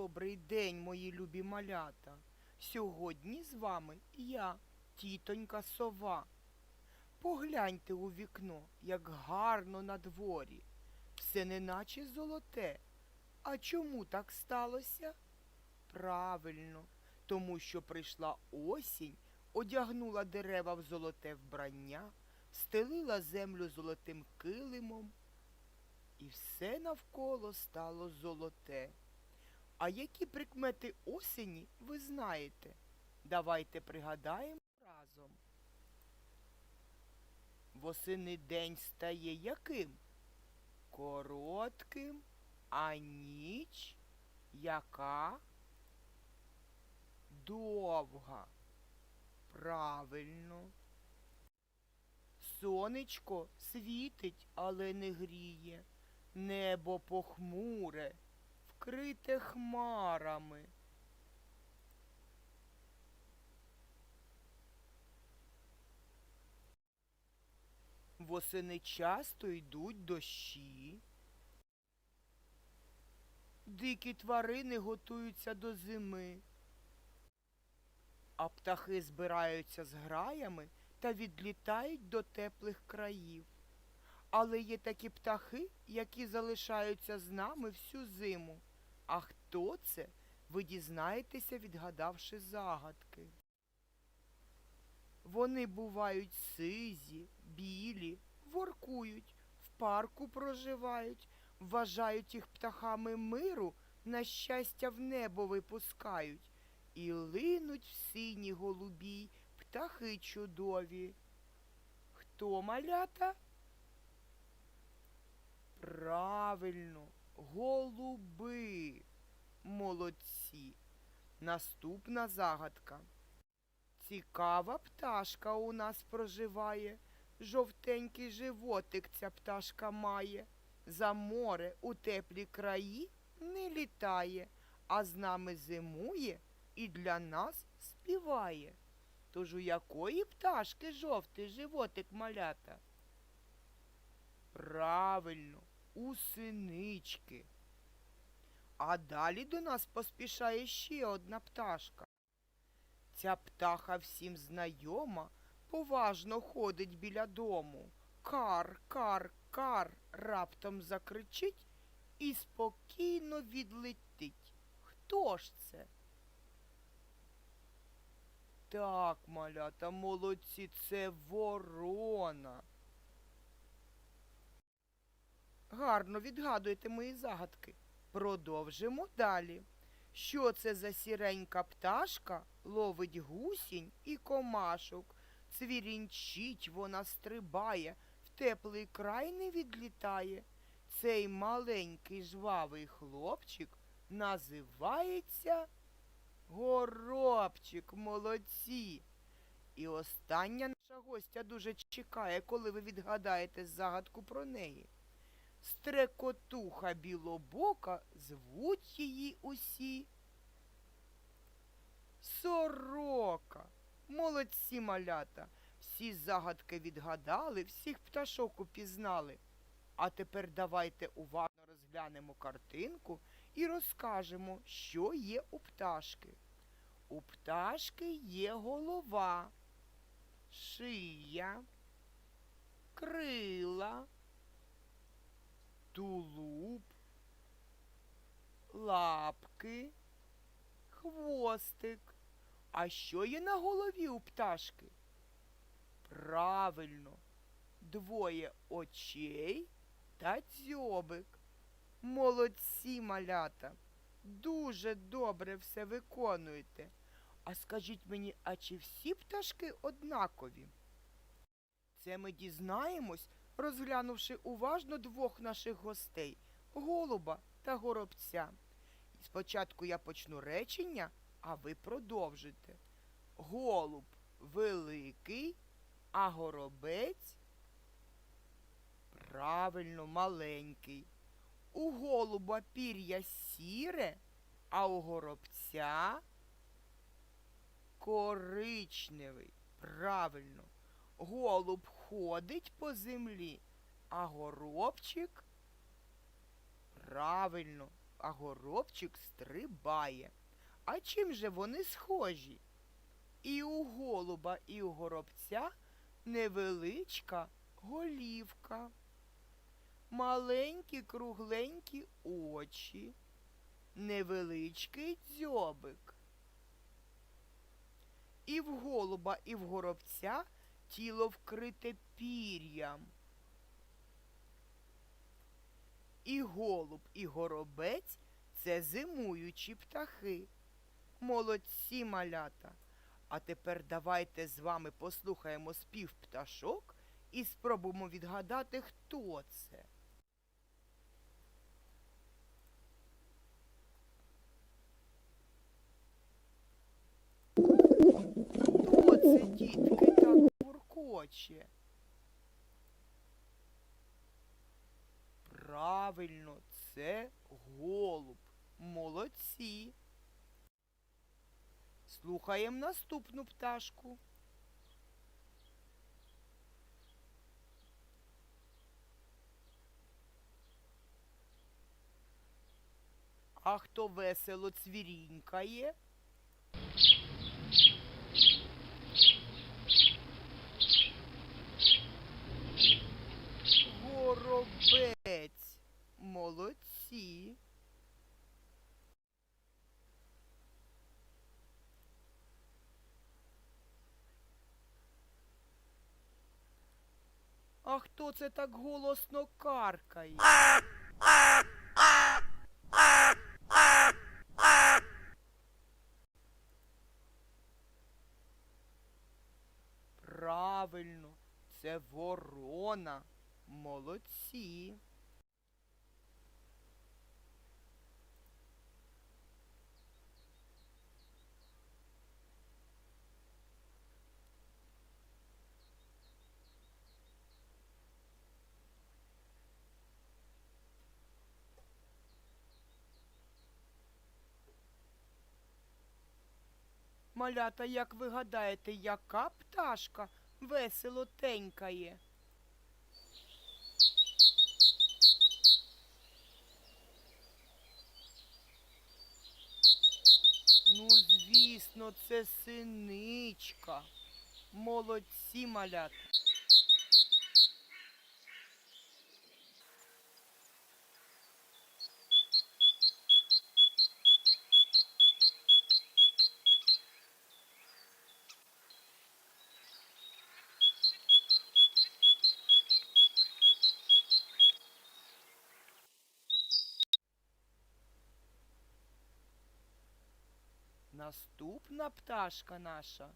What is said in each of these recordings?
Добрий день, мої любі малята. Сьогодні з вами я, тітонька сова. Погляньте у вікно, як гарно на дворі. Все неначе золоте. А чому так сталося? Правильно, тому що прийшла осінь, одягнула дерева в золоте вбрання, стелила землю золотим килимом, і все навколо стало золоте. А які прикмети осені ви знаєте? Давайте пригадаємо разом. Восени день стає яким? Коротким, а ніч яка? Довга. Правильно. Сонечко світить, але не гріє. Небо похмуре, вкрите хмарами. Восени часто йдуть дощі. Дикі тварини готуються до зими, а птахи збираються з граями та відлітають до теплих країв. Але є такі птахи, які залишаються з нами всю зиму. А хто це, ви дізнаєтеся, відгадавши загадки. Вони бувають сизі, білі, воркують, в парку проживають, вважають їх птахами миру, на щастя в небо випускають. І линуть в сині голубій птахи чудові. Хто малята? Правильно, голуби. Молодці. Наступна загадка. Цікава пташка у нас проживає. Жовтенький животик ця пташка має. За море у теплі краї не літає, а з нами зимує і для нас співає. Тож у якої пташки жовтий животик малята? Правильно, у синички. А далі до нас поспішає ще одна пташка. Ця птаха всім знайома, поважно ходить біля дому. Кар, кар, кар раптом закричить і спокійно відлетить. Хто ж це? Так, малята, молодці, це ворона. Гарно відгадуєте мої загадки. Продовжимо далі. Що це за сіренька пташка ловить гусінь і комашок? Цвірінчить вона стрибає, в теплий край не відлітає. Цей маленький жвавий хлопчик називається Горобчик, молодці. І остання наша гостя дуже чекає, коли ви відгадаєте загадку про неї. Стрекотуха білобока звуть її усі. Сорока. Молодці малята. Всі загадки відгадали, всіх пташок упізнали. А тепер давайте уважно розглянемо картинку і розкажемо, що є у пташки. У пташки є голова, шия, крила тулуб, лапки, хвостик. А що є на голові у пташки? Правильно, двоє очей та дзьобик. Молодці малята. Дуже добре все виконуєте. А скажіть мені, а чи всі пташки однакові? Це ми дізнаємось, розглянувши уважно двох наших гостей голуба та горобця. Спочатку я почну речення, а ви продовжите. Голуб великий, а горобець правильно маленький. У голуба пір'я сіре, а у горобця коричневий. Правильно. Голуб ходить по землі, а горобчик правильно а горобчик стрибає. А чим же вони схожі? І у голуба, і у горобця невеличка голівка, маленькі кругленькі очі, невеличкий дзьобик. І в голуба, і в горобця тіло вкрите пір'ям. І голуб, і горобець це зимуючі птахи. Молодці малята. А тепер давайте з вами послухаємо спів пташок і спробуємо відгадати, хто це. Хто це, дітки, так? Правильно, це голуб. Молодці. Слухаємо наступну пташку. А хто весело цвірінькає? Горобець. Молодці. А хто це так голосно каркає? Правильно, це ворона. Молодці. Малята, як ви гадаєте, яка пташка весело тенькає? Ну, звісно, це синичка. Молодці малята. Наступна пташка наша.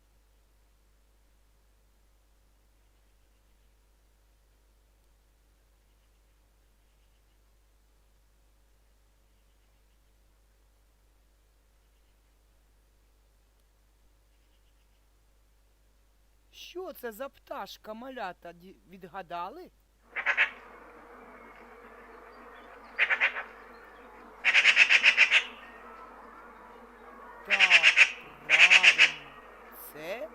Що це за пташка малята відгадали? Так, правильно. Це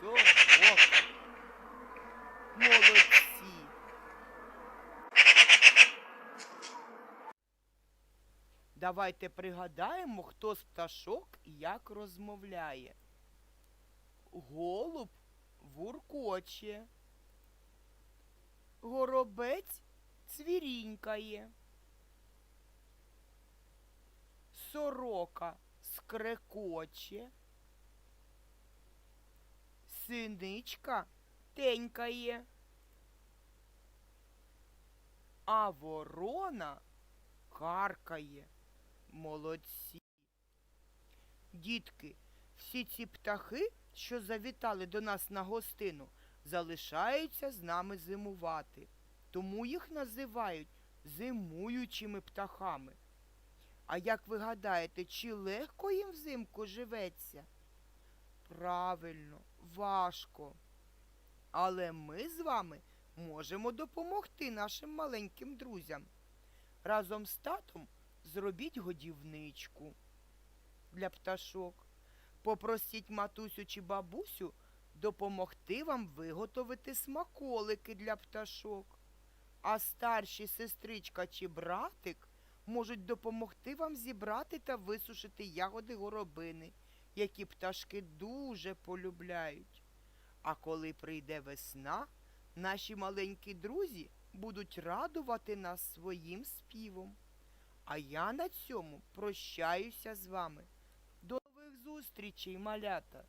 сорока. Молодці. Давайте пригадаємо, хто з пташок як розмовляє. Голуб вуркоче. Горобець цвірінькає. Сорока скрекоче. Синичка тенькає. А ворона каркає. Молодці. Дітки, всі ці птахи, що завітали до нас на гостину, залишаються з нами зимувати. Тому їх називають зимуючими птахами. А як ви гадаєте, чи легко їм взимку живеться? Правильно, важко. Але ми з вами можемо допомогти нашим маленьким друзям. Разом з татом зробіть годівничку для пташок. Попросіть матусю чи бабусю допомогти вам виготовити смаколики для пташок. А старші сестричка чи братик можуть допомогти вам зібрати та висушити ягоди горобини, які пташки дуже полюбляють. А коли прийде весна, наші маленькі друзі будуть радувати нас своїм співом. А я на цьому прощаюся з вами. До нових зустрічей, малята!